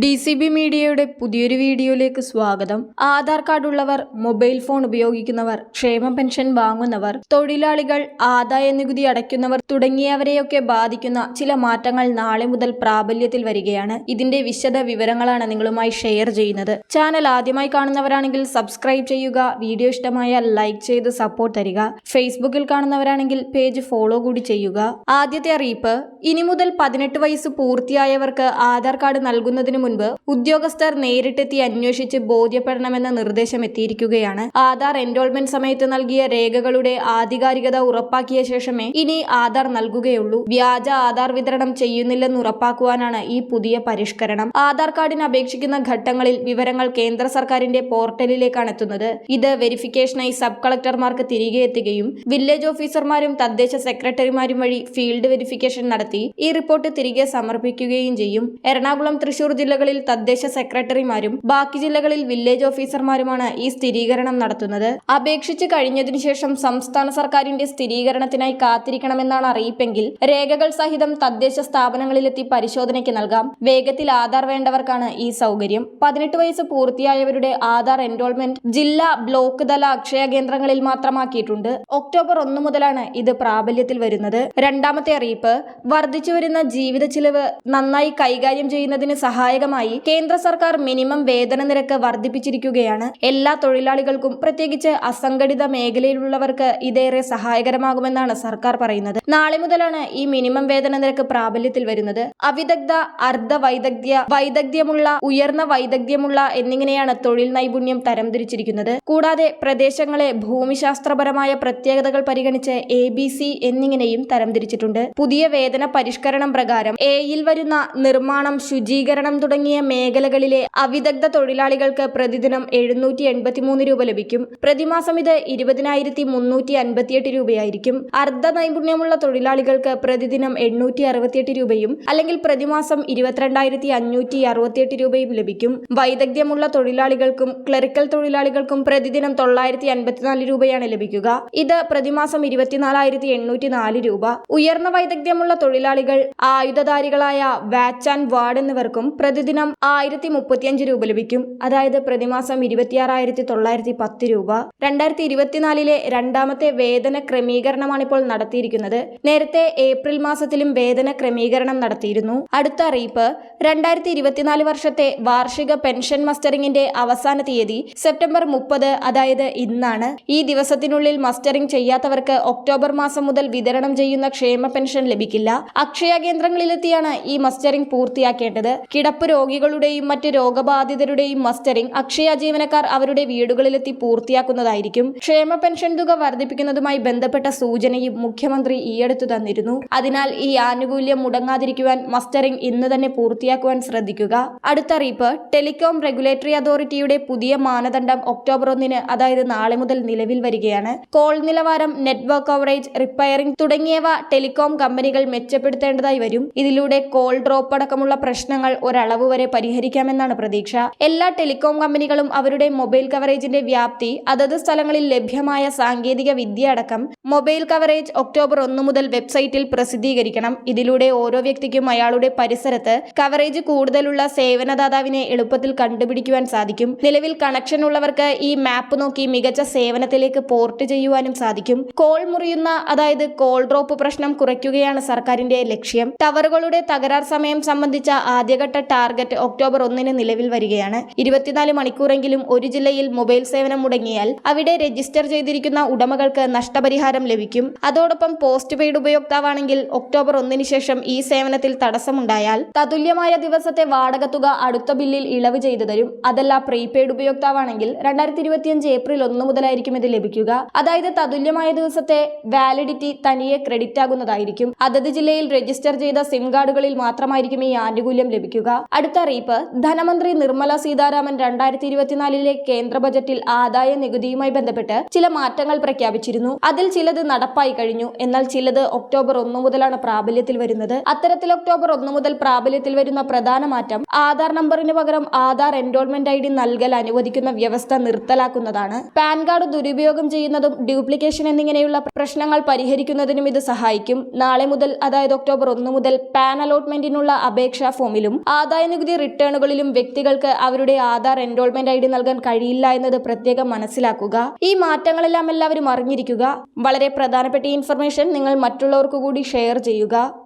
D C B മീഡിയയുടെ പുതിയൊരു വീഡിയോയിലേക്ക് സ്വാഗതം. ആധാർ കാർഡ് ഉള്ളവർ മൊബൈൽ ഫോൺ ഉപയോഗിക്കുന്നവർ ക്ഷേമ പെൻഷൻ വാങ്ങുന്നവർ തൊഴിലാളികൾ ആദായ നികുതി അടയ്ക്കുന്നവർ തുടങ്ങിയവരെയൊക്കെ ബാധിക്കുന്ന ചില മാറ്റങ്ങൾ നാളെ മുതൽ പ്രാബല്യത്തിൽ വരികയാണ്. ഇതിന്റെ വിശദ വിവരങ്ങളാണ് നിങ്ങളുമായി ഷെയർ ചെയ്യുന്നത്. ചാനൽ ആദ്യമായി കാണുന്നവരാണെങ്കിൽ സബ്സ്ക്രൈബ് ചെയ്യുക വീഡിയോ ഇഷ്ടമായാൽ ലൈക്ക് ചെയ്ത് സപ്പോർട്ട് തരിക. ഫേസ്ബുക്കിൽ കാണുന്നവരാണെങ്കിൽ പേജ് ഫോളോ കൂടി ചെയ്യുക. ആദ്യത്തെ അറിയിപ്പ് ഇനി മുതൽ പതിനെട്ട് വയസ്സ് പൂർത്തിയായവർക്ക് ആധാർ കാർഡ് നൽകുന്നതിന് മുൻപ് ഉദ്യോഗസ്ഥർ നേരിട്ടെത്തി അന്വേഷിച്ച് ബോധ്യപ്പെടണമെന്ന നിർദ്ദേശം എത്തിയിരിക്കുകയാണ്. ആധാർ എൻറോൾമെന്റ് സമയത്ത് നൽകിയ രേഖകളുടെ ആധികാരികത ഉറപ്പാക്കിയ ശേഷമേ ഇനി ആധാർ നൽകുകയുള്ളൂ. വ്യാജ ആധാർ വിതരണം ചെയ്യുന്നില്ലെന്ന് ഉറപ്പാക്കുവാനാണ് ഈ പുതിയ പരിഷ്കരണം. ആധാർ കാർഡിന് അപേക്ഷിക്കുന്ന ഘട്ടങ്ങളിൽ വിവരങ്ങൾ കേന്ദ്ര സർക്കാരിന്റെ പോർട്ടലിലേക്കാണ് എത്തുന്നത്. ഇത് വെരിഫിക്കേഷനായി സബ് കളക്ടർമാർക്ക് തിരികെ എത്തുകയും വില്ലേജ് ഓഫീസർമാരും തദ്ദേശ സെക്രട്ടറിമാരും വഴി ഫീൽഡ് വെരിഫിക്കേഷൻ നടത്തി ഈ റിപ്പോർട്ട് തിരികെ സമർപ്പിക്കുകയും ചെയ്യും. എറണാകുളം തൃശൂർ ജില്ലകളിൽ തദ്ദേശ സെക്രട്ടറിമാരും ബാക്കി ജില്ലകളിൽ വില്ലേജ് ഓഫീസർമാരുമാണ് ഈ സ്ഥിരീകരണം നടത്തുന്നത്. അപേക്ഷിച്ച് കഴിഞ്ഞതിനു ശേഷം സംസ്ഥാന സർക്കാരിന്റെ സ്ഥിരീകരണത്തിനായി കാത്തിരിക്കണമെന്നാണ് അറിയിപ്പെങ്കിൽ രേഖകൾ സഹിതം തദ്ദേശ സ്ഥാപനങ്ങളിലെത്തി പരിശോധനയ്ക്ക് നൽകാം. വേഗത്തിൽ ആധാർ വേണ്ടവർക്കാണ് ഈ സൗകര്യം. പതിനെട്ട് വയസ്സ് പൂർത്തിയായവരുടെ ആധാർ എൻറോൾമെന്റ് ജില്ലാ ബ്ലോക്ക് തല അക്ഷയ കേന്ദ്രങ്ങളിൽ മാത്രമാക്കിയിട്ടുണ്ട്. ഒക്ടോബർ ഒന്ന് മുതലാണ് ഇത് പ്രാബല്യത്തിൽ വരുന്നത്. രണ്ടാമത്തെ അറിയിപ്പ് വർദ്ധിച്ചു വരുന്ന ജീവിത ചിലവ് നന്നായി കൈകാര്യം ചെയ്യുന്നതിന് സഹായകമായി കേന്ദ്ര സർക്കാർ മിനിമം വേതന നിരക്ക് വർദ്ധിപ്പിച്ചിരിക്കുകയാണ്. എല്ലാ തൊഴിലാളികൾക്കും പ്രത്യേകിച്ച് അസംഘടിത മേഖലയിലുള്ളവർക്ക് ഇതേറെ സഹായകരമാകുമെന്നാണ് സർക്കാർ പറയുന്നത്. നാളെ മുതലാണ് ഈ മിനിമം വേതന നിരക്ക് പ്രാബല്യത്തിൽ വരുന്നത്. അവിദഗ്ധ അർദ്ധ വൈദഗ്ധ്യ വൈദഗ്ധ്യമുള്ള ഉയർന്ന വൈദഗ്ധ്യമുള്ള എന്നിങ്ങനെയാണ് തൊഴിൽ നൈപുണ്യം തരംതിരിച്ചിരിക്കുന്നത്. കൂടാതെ പ്രദേശങ്ങളെ ഭൂമിശാസ്ത്രപരമായ പ്രത്യേകതകൾ പരിഗണിച്ച് എ ബി സി എന്നിങ്ങനെയും തരംതിരിച്ചിട്ടുണ്ട്. പുതിയ വേതന പരിഷ്കരണം പ്രകാരം എയിൽ വരുന്ന നിർമ്മാണം ശുചീകരണം തുടങ്ങിയ മേഖലകളിലെ അവിദഗ്ധ തൊഴിലാളികൾക്ക് പ്രതിദിനം എഴുന്നൂറ്റി എൺപത്തിമൂന്ന് രൂപ ലഭിക്കും. പ്രതിമാസം ഇത് ഇരുപതിനായിരത്തി മുന്നൂറ്റി അൻപത്തിയെട്ട് രൂപയായിരിക്കും. അർദ്ധ നൈപുണ്യമുള്ള തൊഴിലാളികൾക്ക് പ്രതിദിനം എണ്ണൂറ്റി അറുപത്തിയെട്ട് രൂപയും അല്ലെങ്കിൽ പ്രതിമാസം ഇരുപത്തിരണ്ടായിരത്തി അഞ്ഞൂറ്റി അറുപത്തിയെട്ട് രൂപയും ലഭിക്കും. വൈദഗ്ധ്യമുള്ള തൊഴിലാളികൾക്കും ക്ലറിക്കൽ തൊഴിലാളികൾക്കും പ്രതിദിനം തൊള്ളായിരത്തി അൻപത്തിനാല് രൂപയാണ് ലഭിക്കുക. ഇത് പ്രതിമാസം ഇരുപത്തിനാലായിരത്തി എണ്ണൂറ്റി നാല് രൂപ. ഉയർന്ന വൈദഗ്ധ്യമുള്ള തൊഴിലാളികൾ ആയുധധാരികളായ വാച്ച് ആൻഡ് വാർഡ് എന്നിവർക്കും പ്രതിദിനം ആയിരത്തി മുപ്പത്തിയഞ്ച് രൂപ ലഭിക്കും. അതായത് പ്രതിമാസം ഇരുപത്തിയാറായിരത്തി തൊള്ളായിരത്തി പത്ത് രൂപ. രണ്ടായിരത്തി ഇരുപത്തിനാലിലെ രണ്ടാമത്തെ വേതന ക്രമീകരണമാണ് ഇപ്പോൾ നടത്തിയിരിക്കുന്നത്. നേരത്തെ ഏപ്രിൽ മാസത്തിലും വേതന ക്രമീകരണം നടത്തിയിരുന്നു. അടുത്ത അറിയിപ്പ് രണ്ടായിരത്തി ഇരുപത്തിനാല് വർഷത്തെ വാർഷിക പെൻഷൻ മസ്റ്ററിംഗിന്റെ അവസാന തീയതി സെപ്റ്റംബർ മുപ്പത് അതായത് ഇന്നാണ്. ഈ ദിവസത്തിനുള്ളിൽ മസ്റ്ററിംഗ് ചെയ്യാത്തവർക്ക് ഒക്ടോബർ മാസം മുതൽ വിതരണം ചെയ്യുന്ന ക്ഷേമ പെൻഷൻ ലഭിക്കില്ല. അക്ഷയ കേന്ദ്രങ്ങളിലെത്തിയാണ് ഈ മസ്റ്ററിംഗ് പൂർത്തിയാക്കേണ്ടത്. കിടപ്പ് രോഗികളുടെയും മറ്റ് രോഗബാധിതരുടെയും മസ്റ്ററിംഗ് അക്ഷയ ജീവനക്കാർ അവരുടെ വീടുകളിലെത്തി പൂർത്തിയാക്കുന്നതായിരിക്കും. ക്ഷേമ പെൻഷൻ തുക വർദ്ധിപ്പിക്കുന്നതുമായി ബന്ധപ്പെട്ട സൂചനയും മുഖ്യമന്ത്രി ഈയടുത്തു തന്നിരുന്നു. അതിനാൽ ഈ ആനുകൂല്യം മുടങ്ങാതിരിക്കുവാൻ മസ്റ്ററിംഗ് ഇന്ന് തന്നെ പൂർത്തിയാക്കുവാൻ ശ്രദ്ധിക്കുക. അടുത്ത അറിയിപ്പ് ടെലികോം റെഗുലേറ്ററി അതോറിറ്റിയുടെ പുതിയ മാനദണ്ഡം ഒക്ടോബർ ഒന്നിന് അതായത് നാളെ മുതൽ നിലവിൽ വരികയാണ്. കോൾ നിലവാരം നെറ്റ്വർക്ക് കവറേജ് റിപ്പയറിംഗ് തുടങ്ങിയവ ടെലികോം കമ്പനികൾ മെച്ചപ്പെടുത്തേണ്ടതായി വരും. ഇതിലൂടെ കോൾ ഡ്രോപ്പ് അടക്കമുള്ള പ്രശ്നങ്ങൾ ഒരളവ് വരെ പരിഹരിക്കാമെന്നാണ് പ്രതീക്ഷ. എല്ലാ ടെലികോം കമ്പനികളും അവരുടെ മൊബൈൽ കവറേജിന്റെ വ്യാപ്തി അതത് സ്ഥലങ്ങളിൽ ലഭ്യമായ സാങ്കേതിക വിദ്യ അടക്കം മൊബൈൽ കവറേജ് ഒക്ടോബർ ഒന്ന് മുതൽ വെബ്സൈറ്റിൽ പ്രസിദ്ധീകരിക്കണം. ഇതിലൂടെ ഓരോ വ്യക്തിക്കും അയാളുടെ പരിസരത്ത് കവറേജ് കൂടുതലുള്ള സേവനദാതാവിനെ എളുപ്പത്തിൽ കണ്ടുപിടിക്കുവാൻ സാധിക്കും. നിലവിൽ കണക്ഷൻ ഉള്ളവർക്ക് ഈ മാപ്പ് നോക്കി മികച്ച സേവനത്തിലേക്ക് പോർട്ട് ചെയ്യുവാനും സാധിക്കും. കോൾ മുറിയുന്ന അതായത് കോൾ ഡ്രോപ്പ് പ്രശ്നം കുറയ്ക്കുകയാണ് സർക്കാരിന്റെ ലക്ഷ്യം. ടവറുകളുടെ തകരാർ സമയം സംബന്ധിച്ച ആദ്യഘട്ട ടാർഗറ്റ് ഒക്ടോബർ ഒന്നിന് നിലവിൽ വരികയാണ്. ഇരുപത്തിനാല് മണിക്കൂറെങ്കിലും ഒരു ജില്ലയിൽ മൊബൈൽ സേവനം മുടങ്ങിയാൽ അവിടെ രജിസ്റ്റർ ചെയ്തിരിക്കുന്ന ഉടമകൾക്ക് നഷ്ടപരിഹാരം ലഭിക്കും. അതോടൊപ്പം പോസ്റ്റ് പെയ്ഡ് ഉപയോക്താവാണെങ്കിൽ ഒക്ടോബർ ഒന്നിന് ശേഷം ഈ സേവനത്തിൽ തടസ്സമുണ്ടായാൽ തതുല്യമായ ദിവസത്തെ വാടക തുക അടുത്ത ബില്ലിൽ ഇളവ് ചെയ്തു തരും. അതല്ല പ്രീപെയ്ഡ് ഉപയോക്താവാണെങ്കിൽ രണ്ടായിരത്തി ഇരുപത്തിയഞ്ച് ഏപ്രിൽ ഒന്ന് മുതലായിരിക്കും ഇത് ലഭിക്കുക. അതായത് തതുല്യമായ ദിവസത്തെ വാലിഡിറ്റി തനിയെ ക്രെഡിറ്റ് ആകുന്നതായിരിക്കും അതത് ജില്ലയിൽ രജിസ്റ്റർ ചെയ്ത സിം കാർഡുകളിൽ മാത്രമായിരിക്കും ഈ ആനുകൂല്യം ലഭിക്കുക. അടുത്ത അറിയിപ്പ് ധനമന്ത്രി നിർമ്മല സീതാരാമൻ രണ്ടായിരത്തി ഇരുപത്തിനാലിലെ കേന്ദ്ര ബജറ്റിൽ ആദായ നികുതിയുമായി ബന്ധപ്പെട്ട് ചില മാറ്റങ്ങൾ പ്രഖ്യാപിച്ചിരുന്നു. അതിൽ ചിലത് നടപ്പായി കഴിഞ്ഞു. എന്നാൽ ചിലത് ഒക്ടോബർ ഒന്നു മുതലാണ് പ്രാബല്യത്തിൽ വരുന്നത്. അത്തരത്തിൽ ഒക്ടോബർ ഒന്ന് മുതൽ പ്രാബല്യത്തിൽ വരുന്ന പ്രധാന മാറ്റം ആധാർ നമ്പറിന് പകരം ആധാർ എൻറോൾമെന്റ് ഐ ഡി നൽകൽ അനുവദിക്കുന്ന വ്യവസ്ഥ നിർത്തലാക്കുന്നതാണ്. പാൻ കാർഡ് ദുരുപയോഗം ചെയ്യുന്നതും ഡ്യൂപ്ലിക്കേഷൻ എന്നിങ്ങനെയുള്ള പ്രശ്നങ്ങൾ പരിഹരിക്കുന്നതിനും ഇത് സഹായിക്കും. നാളെ മുതൽ അതായത് ഒക്ടോബർ ഒന്ന് മുതൽ പാൻ അലോട്ട്മെന്റിനുള്ള അപേക്ഷാ ഫോമിലും ആദായ നികുതി റിട്ടേണുകളിലും വ്യക്തികൾക്ക് അവരുടെ ആധാർ എൻറോൾമെന്റ് ഐ ഡി നൽകാൻ കഴിയില്ല എന്നത് പ്രത്യേകം മനസ്സിലാക്കുക. ഈ മാറ്റങ്ങളെല്ലാം എല്ലാവരും അറിഞ്ഞിരിക്കുക. വളരെ പ്രധാനപ്പെട്ട ഇൻഫർമേഷൻ നിങ്ങൾ മറ്റുള്ളവർക്ക് കൂടി ഷെയർ ചെയ്യുക.